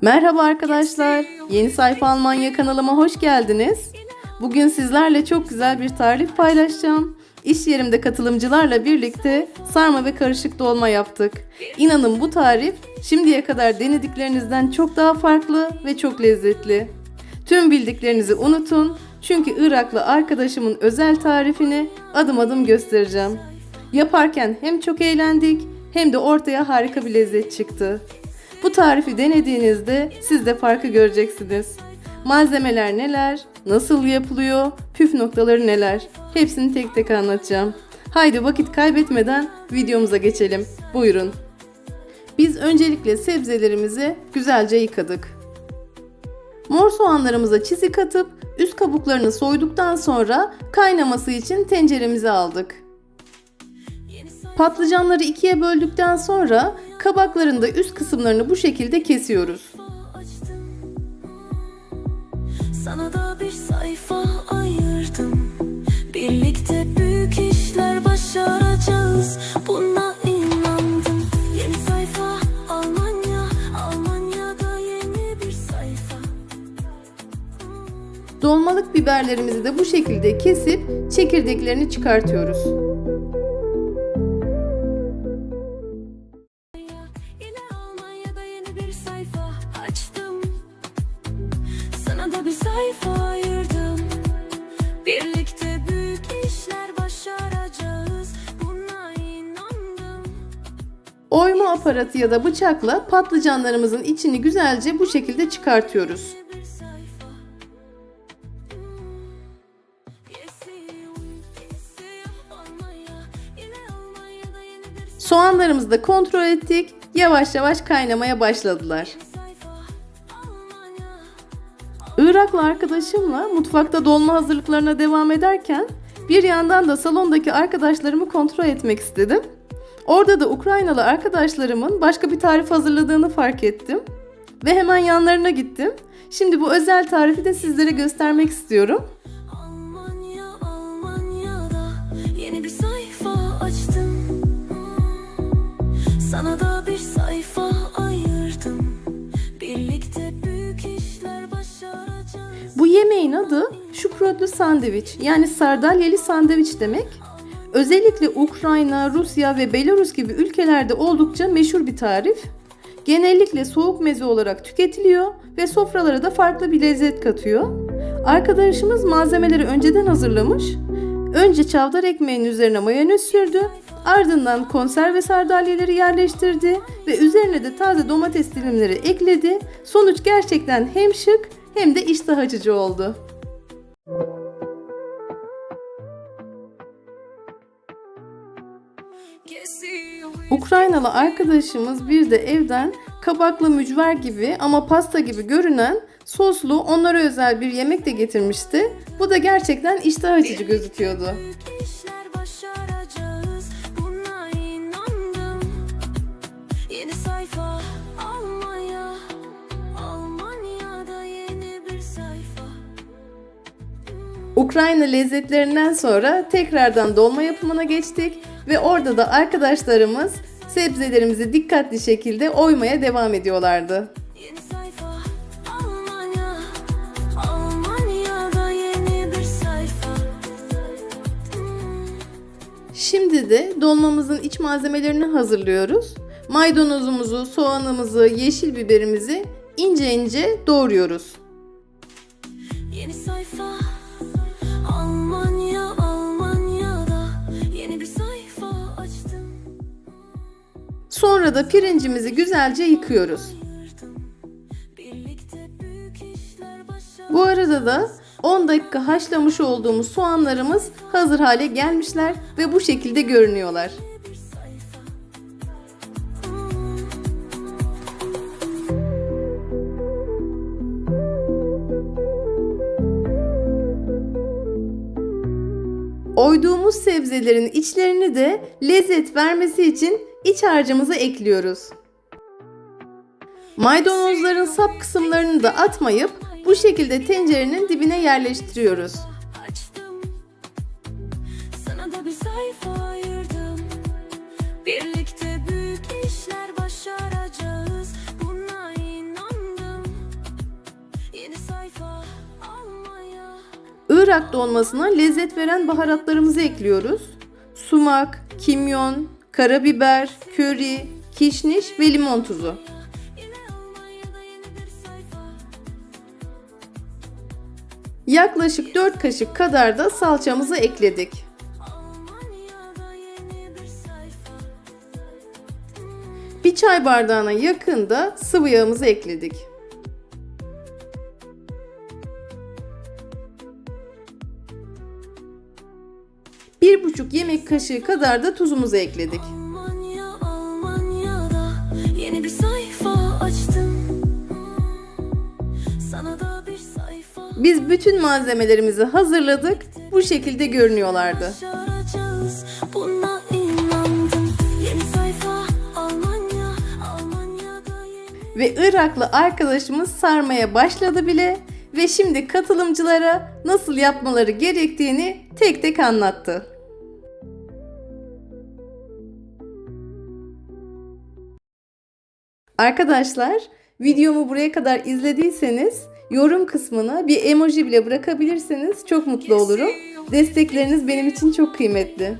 Merhaba arkadaşlar. Yeni Sayfa Almanya kanalıma hoş geldiniz. Bugün sizlerle çok güzel bir tarif paylaşacağım. İş yerimde katılımcılarla birlikte sarma ve karışık dolma yaptık. İnanın bu tarif şimdiye kadar denediklerinizden çok daha farklı ve çok lezzetli. Tüm bildiklerinizi unutun çünkü Iraklı arkadaşımın özel tarifini adım adım göstereceğim. Yaparken hem çok eğlendik hem de ortaya harika bir lezzet çıktı. Bu tarifi denediğinizde siz de farkı göreceksiniz. Malzemeler neler, nasıl yapılıyor, püf noktaları neler? Hepsini tek tek anlatacağım. Haydi vakit kaybetmeden videomuza geçelim. Buyurun. Biz öncelikle sebzelerimizi güzelce yıkadık. Mor soğanlarımıza çizik atıp üst kabuklarını soyduktan sonra kaynaması için tenceremize aldık. Patlıcanları ikiye böldükten sonra kabakların da üst kısımlarını bu şekilde kesiyoruz. Sana da bir sayfa ayırdım. Birlikte büyük işler başaracağız. Buna inandım. Yeni sayfa Almanya. Almanya'da yeni bir sayfa. Dolmalık biberlerimizi de bu şekilde kesip çekirdeklerini çıkartıyoruz. Oyma aparatı ya da bıçakla patlıcanlarımızın içini güzelce bu şekilde çıkartıyoruz. Soğanlarımızı da kontrol ettik. Yavaş yavaş kaynamaya başladılar. Iraklı arkadaşımla mutfakta dolma hazırlıklarına devam ederken bir yandan da salondaki arkadaşlarımı kontrol etmek istedim. Orada da Ukraynalı arkadaşlarımın başka bir tarif hazırladığını fark ettim. Ve hemen yanlarına gittim. Şimdi bu özel tarifi de sizlere göstermek istiyorum. Almanya, Almanya'da yeni bir sayfa açtım. Sana da bir sayfa ayırdım. Birlikte büyük işler başaracağız. Bu yemeğin adı şuprotlu sandviç yani sardalyeli sandviç demek. Özellikle Ukrayna, Rusya ve Belarus gibi ülkelerde oldukça meşhur bir tarif. Genellikle soğuk meze olarak tüketiliyor ve sofralara da farklı bir lezzet katıyor. Arkadaşımız malzemeleri önceden hazırlamış. Önce çavdar ekmeğin üzerine mayonez sürdü. Ardından konserve sardalyeleri yerleştirdi ve üzerine de taze domates dilimleri ekledi. Sonuç gerçekten hem şık hem de iştah açıcı oldu. Kesiyor. Ukraynalı arkadaşımız bir de evden kabaklı mücver gibi ama pasta gibi görünen soslu onlara özel bir yemek de getirmişti. Bu da gerçekten iştah açıcı gözüküyordu. Ukrayna lezzetlerinden sonra tekrardan dolma yapımına geçtik ve orada da arkadaşlarımız sebzelerimizi dikkatli şekilde oymaya devam ediyorlardı. Şimdi de dolmamızın iç malzemelerini hazırlıyoruz. Maydanozumuzu, soğanımızı, yeşil biberimizi ince ince doğruyoruz. Sonra da pirincimizi güzelce yıkıyoruz. Bu arada da 10 dakika haşlamış olduğumuz soğanlarımız hazır hale gelmişler ve bu şekilde görünüyorlar. Oyduğumuz sebzelerin içlerini de lezzet vermesi için iç harcımızı ekliyoruz. Maydanozların sap kısımlarını da atmayıp bu şekilde tencerenin dibine yerleştiriyoruz. Irak dolmasına lezzet veren baharatlarımızı ekliyoruz. Sumak, kimyon, karabiber, köri, kişniş ve limon tuzu. Yaklaşık 4 kaşık kadar da salçamızı ekledik. Bir çay bardağına yakın da sıvı yağımızı ekledik. Bir buçuk yemek kaşığı kadar da tuzumuzu ekledik. Almanya, Almanya'da yeni bir sayfa açtım. Sana da bir sayfa Biz bütün malzemelerimizi hazırladık. Bu şekilde görünüyorlardı. başaracağız. Buna inandım. Yeni sayfa Almanya, Almanya'da yeni Ve Iraklı arkadaşımız sarmaya başladı bile ve şimdi katılımcılara nasıl yapmaları gerektiğini tek tek anlattı. Arkadaşlar, videomu buraya kadar izlediyseniz yorum kısmına bir emoji bile bırakabilirseniz çok mutlu olurum. Destekleriniz benim için çok kıymetli.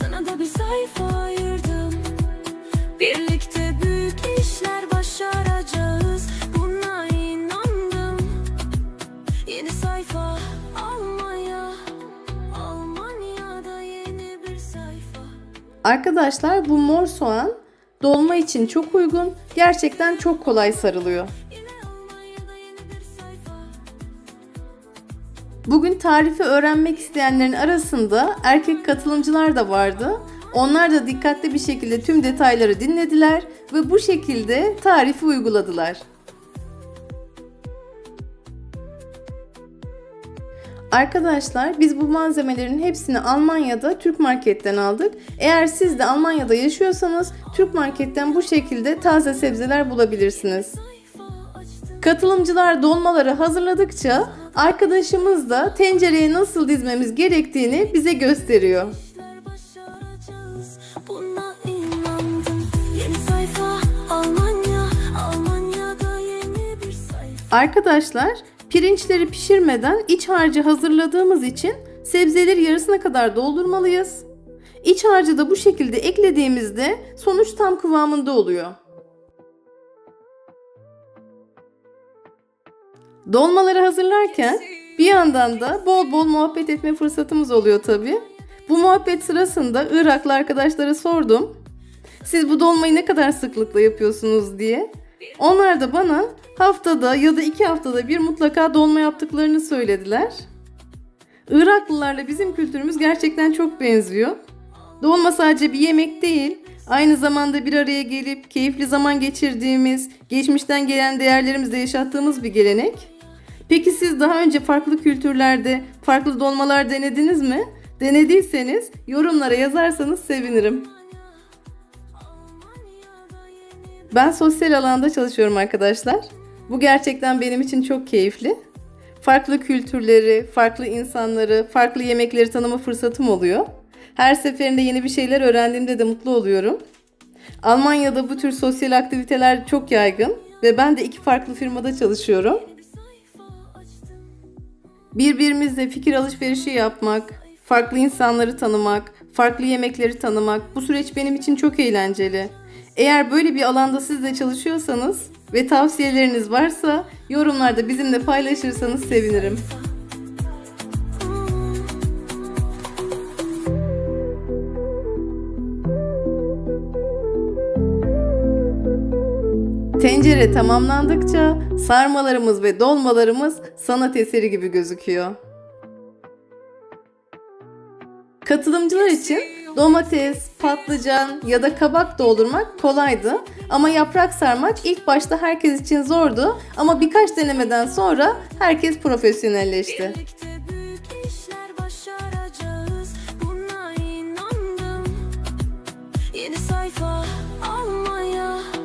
Sana da bir sayfa ayırdım. Birlikte Arkadaşlar bu mor soğan dolma için çok uygun. Gerçekten çok kolay sarılıyor. Bugün tarifi öğrenmek isteyenlerin arasında erkek katılımcılar da vardı. Onlar da dikkatli bir şekilde tüm detayları dinlediler ve bu şekilde tarifi uyguladılar. Arkadaşlar biz bu malzemelerin hepsini Almanya'da Türk Market'ten aldık. Eğer siz de Almanya'da yaşıyorsanız Türk Market'ten bu şekilde taze sebzeler bulabilirsiniz. Katılımcılar dolmaları hazırladıkça arkadaşımız da tencereye nasıl dizmemiz gerektiğini bize gösteriyor. Arkadaşlar pirinçleri pişirmeden iç harcı hazırladığımız için sebzeleri yarısına kadar doldurmalıyız. İç harcı da bu şekilde eklediğimizde sonuç tam kıvamında oluyor. Dolmaları hazırlarken bir yandan da bol bol muhabbet etme fırsatımız oluyor tabi. Bu muhabbet sırasında Iraklı arkadaşlara sordum. Siz bu dolmayı ne kadar sıklıkla yapıyorsunuz diye. Onlar da bana haftada ya da iki haftada bir mutlaka dolma yaptıklarını söylediler. Iraklılarla bizim kültürümüz gerçekten çok benziyor. Dolma sadece bir yemek değil, aynı zamanda bir araya gelip keyifli zaman geçirdiğimiz, geçmişten gelen değerlerimizle yaşattığımız bir gelenek. Peki siz daha önce farklı kültürlerde farklı dolmalar denediniz mi? Denediyseniz yorumlara yazarsanız sevinirim. Ben sosyal alanda çalışıyorum arkadaşlar. Bu gerçekten benim için çok keyifli. Farklı kültürleri, farklı insanları, farklı yemekleri tanıma fırsatım oluyor. Her seferinde yeni bir şeyler öğrendiğimde de mutlu oluyorum. Almanya'da bu tür sosyal aktiviteler çok yaygın ve ben de iki farklı firmada çalışıyorum. Birbirimizle fikir alışverişi yapmak, farklı insanları tanımak, farklı yemekleri tanımak bu süreç benim için çok eğlenceli. Eğer böyle bir alanda siz de çalışıyorsanız ve tavsiyeleriniz varsa yorumlarda bizimle paylaşırsanız sevinirim. Tencere tamamlandıkça sarmalarımız ve dolmalarımız sanat eseri gibi gözüküyor. Katılımcılar için domates, patlıcan ya da kabak doldurmak kolaydı ama yaprak sarmak ilk başta herkes için zordu ama birkaç denemeden sonra herkes profesyonelleşti. Yeni sayfa Almanya.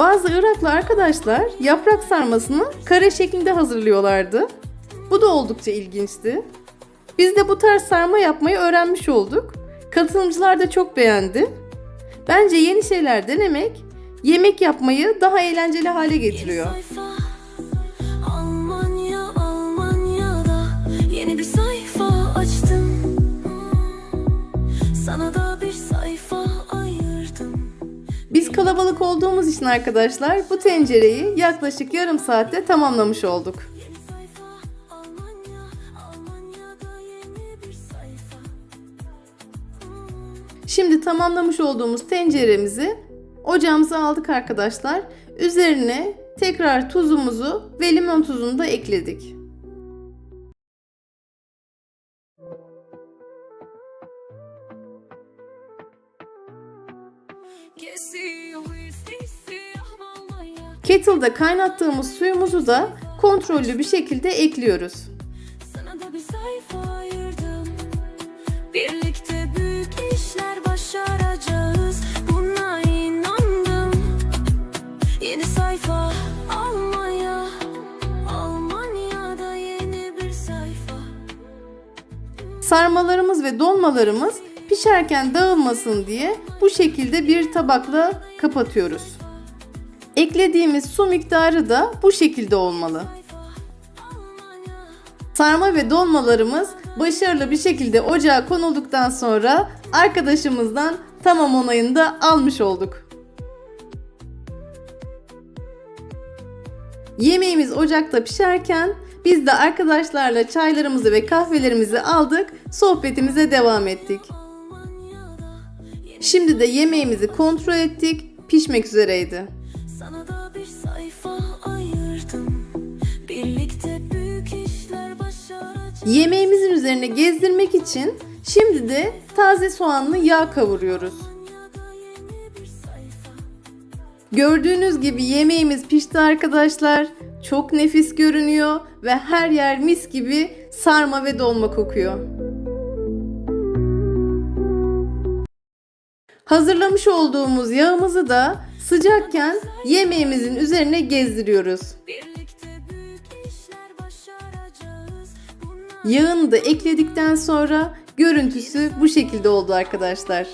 Bazı Iraklı arkadaşlar yaprak sarmasını kare şeklinde hazırlıyorlardı. Bu da oldukça ilginçti. Biz de bu tarz sarma yapmayı öğrenmiş olduk. Katılımcılar da çok beğendi. Bence yeni şeyler denemek yemek yapmayı daha eğlenceli hale getiriyor. Kalabalık olduğumuz için arkadaşlar bu tencereyi yaklaşık yarım saatte tamamlamış olduk. Şimdi tamamlamış olduğumuz tenceremizi ocağımıza aldık arkadaşlar. Üzerine tekrar tuzumuzu ve limon tuzunu da ekledik. Kettle'da kaynattığımız suyumuzu da kontrollü bir şekilde ekliyoruz. Sana da bir sayfa ayırdım. Birlikte büyük işler başaracağız. Buna inandım. Yeni sayfa Almanya. Almanya'da yeni bir sayfa. Sarmalarımız ve dolmalarımız pişerken dağılmasın diye bu şekilde bir tabakla kapatıyoruz. Eklediğimiz su miktarı da bu şekilde olmalı. Sarma ve dolmalarımız başarılı bir şekilde ocağa konulduktan sonra arkadaşımızdan tamam onayını da almış olduk. Yemeğimiz ocakta pişerken biz de arkadaşlarla çaylarımızı ve kahvelerimizi aldık, sohbetimize devam ettik. Şimdi de yemeğimizi kontrol ettik, pişmek üzereydi. Sana da bir sayfa ayırdım Birlikte büyük işler başaracağız Yemeğimizin üzerine gezdirmek için şimdi de taze soğanlı yağ kavuruyoruz. Gördüğünüz gibi yemeğimiz pişti arkadaşlar. Çok nefis görünüyor ve her yer mis gibi sarma ve dolma kokuyor. Hazırlamış olduğumuz yağımızı da sıcakken yemeğimizin üzerine gezdiriyoruz. Yağını da ekledikten sonra görüntüsü bu şekilde oldu arkadaşlar.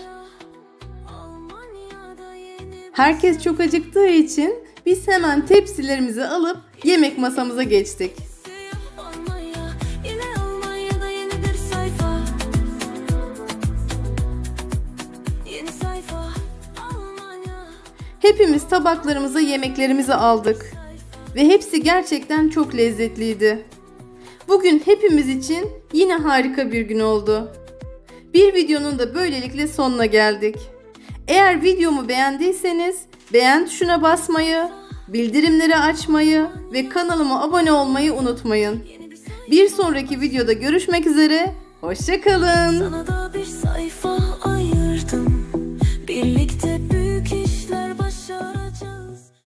Herkes çok acıktığı için biz hemen tepsilerimizi alıp yemek masamıza geçtik. Hepimiz tabaklarımıza yemeklerimizi aldık ve hepsi gerçekten çok lezzetliydi. Bugün hepimiz için yine harika bir gün oldu. Bir videonun da böylelikle sonuna geldik. Eğer videomu beğendiyseniz beğen tuşuna basmayı, bildirimleri açmayı ve kanalıma abone olmayı unutmayın. Bir sonraki videoda görüşmek üzere. Hoşçakalın. Sana da bir sayfa